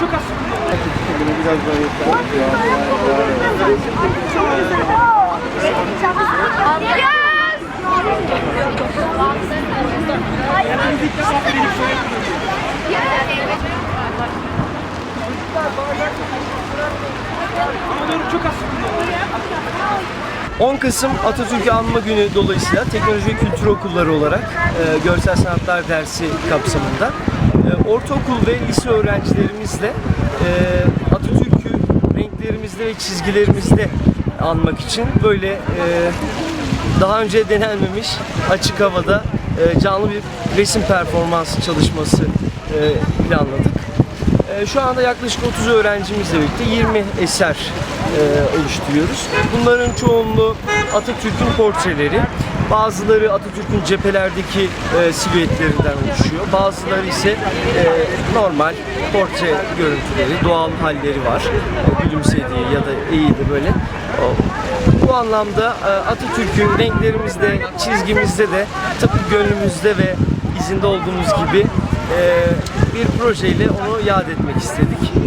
çok az. Biraz daha Ama doğru çok az. 10 Kasım Atatürk'ü Anma Günü dolayısıyla Teknoloji ve Kültür Okulları olarak e, Görsel Sanatlar dersi kapsamında e, ortaokul ve lise öğrencilerimizle e, Atatürk'ü renklerimizde ve çizgilerimizde anmak için böyle e, daha önce denenmemiş açık havada e, canlı bir resim performansı çalışması e, planladık. Ee, Şu anda yaklaşık 30 öğrencimizle birlikte 20 eser e, oluşturuyoruz. Bunların çoğunluğu Atatürk'ün portreleri. Bazıları Atatürk'ün cephelerdeki e, silüetlerinden oluşuyor. Bazıları ise e, normal portre görüntüleri, doğal halleri var. E, gülümsediği ya da eğildi böyle. O- Bu anlamda e, Atatürk'ün renklerimizde, çizgimizde de tabii gönlümüzde ve izinde olduğumuz gibi bir projeyle onu yad etmek istedik.